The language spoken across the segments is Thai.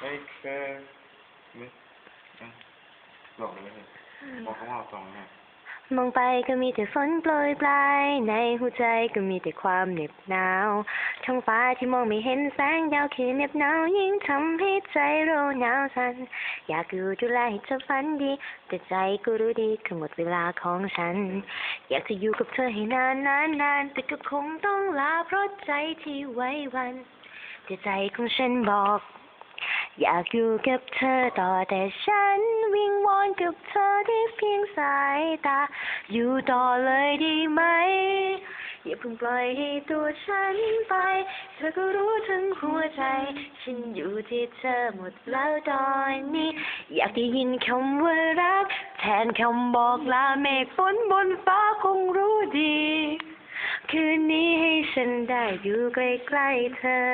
ไม่เคยไม่เอ้ยบอกเลยไม่บอกเขาว่าเอาสองเนี่ยมองไปก็มีแต่ฝนโปรยปลายในหัวใจก็มีแต่ความเหน็บหนาวท้องฟ้าที่มองไม่เห็นแสงดาวคือเหน็บหนาวยิ่งทำให้ใจเราหนาวสั่นอยากอยู่ดูแลให้เธอฝันดี แต่ใจก็รู้ดีคือหมดเวลาของฉัน อยากจะอยู่กับเธอให้นานนานนานแต่ก็คงต้องลาเพราะใจที่ไว้วันแต่ใจของฉันบอก อยากอยู่กับเธอต่อแต่ฉันวิงวอนกับเธอได้เพียงสายตา อยู่ต่อเลยดีไหม อย่าเพิ่งปล่อยให้ตัวฉันไป เธอก็รู้ทั้งหัวใจ ฉันอยู่ที่เธอหมดแล้วตอนนี้ อยากได้ยินคำว่ารัก แทนคำบอกลาเมฆฝนบนฟ้าคงรู้ดี คืนนี้ให้ฉันได้อยู่ใกล้ๆเธอ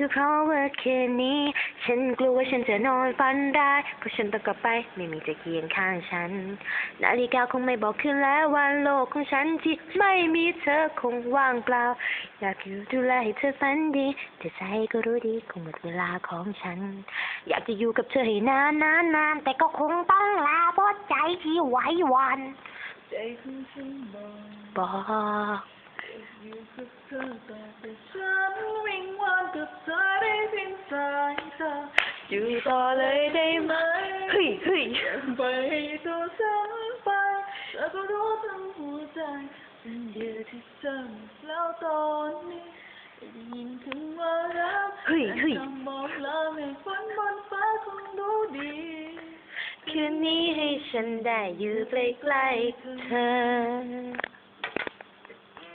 ก็เพราะว่าคืนนี้ ฉันกลัวว่าฉันจะนอนฝันได้เพราะฉันต้องกลับไปไม่มีจะเคียงข้างฉัน นาฬิกาคงไม่บอกคืนแล้ววันโลกของฉันที่ไม่มีเธอคงว่างเปล่า อยากอยู่ดูแลให้เธอฝันดี แต่ใจก็รู้ดีคงหมดเวลาของฉัน อยากจะอยู่กับเธอให้นานนานนานแต่ก็คงต้องลาเพราะใจที่ไหว้วันใจของฉันบอกบอกอยู่กับเธอต่อแต่ฉันวิงวอน กับเธอได้เพียงสายตาอยู่ต่อเลยได้ไหมเฮ้ยเฮ้ยไปให้ตัวฉันไปเธอก็รู้ทั้งหัวใจฉันอยู่ที่เธอแล้วตอนนี้ได้ยินคำว่ารักเฮ้ยเฮ้ยคำบอกลาให้ฝันบนฟ้าคงรู้ดีคืนนี้ให้ฉันได้อยู่ใกล้ๆเธอ